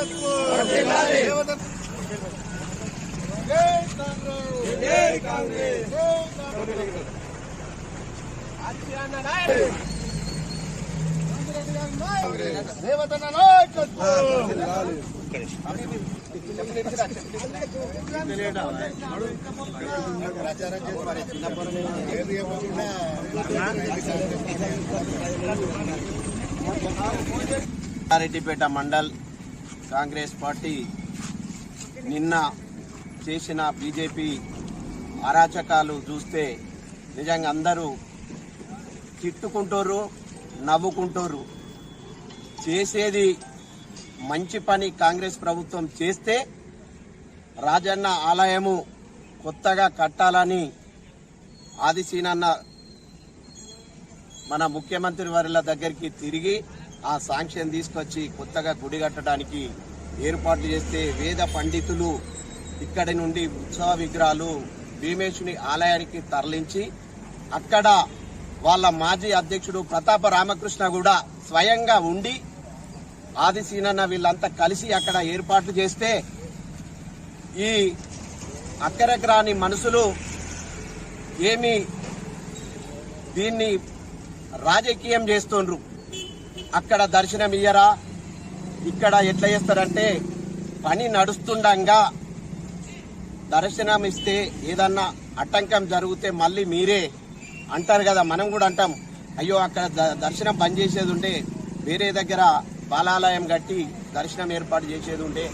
నాయకత్వం రేవంత్ ప్రచారం చేసి మరి రెడ్డిపేట మండల్ కాంగ్రెస్ పార్టీ నిన్న చేసిన బీజేపీ అరాచకాలు చూస్తే నిజంగా అందరూ తిట్టుకుంటారు నవ్వుకుంటారు చేసేది మంచి పని కాంగ్రెస్ ప్రభుత్వం చేస్తే రాజన్న ఆలయము కొత్తగా కట్టాలని ఆదిశీనన్న మన ముఖ్యమంత్రి వారిల దగ్గరికి తిరిగి ఆ సాంక్షన్ తీసుకొచ్చి కొత్తగా గుడి కట్టడానికి ఏర్పాట్లు చేస్తే వేద పండితులు ఇక్కడి నుండి ఉత్సవ విగ్రహాలు భీమేశుని ఆలయానికి తరలించి అక్కడ వాళ్ళ మాజీ అధ్యక్షుడు ప్రతాప రామకృష్ణ కూడా స్వయంగా ఉండి ఆదిశీనన్న వీళ్ళంతా కలిసి అక్కడ ఏర్పాట్లు చేస్తే ఈ అక్కరగ్రాని మనసులు ఏమి దీన్ని రాజకీయం చేస్తుండ్రు. అక్కడ దర్శనం ఇయ్యరా? ఇక్కడ ఎట్లా చేస్తారంటే పని నడుస్తుండగా దర్శనం ఇస్తే ఏదన్నా ఆటంకం జరిగితే మళ్ళీ మీరే అంటారు కదా మనం కూడా అంటాం. అయ్యో అక్కడ ద- దర్శనం బంద్ చేసేది ఉంటే వేరే దగ్గర బాలాలయం కట్టి దర్శనం ఏర్పాటు చేసేది ఉంటే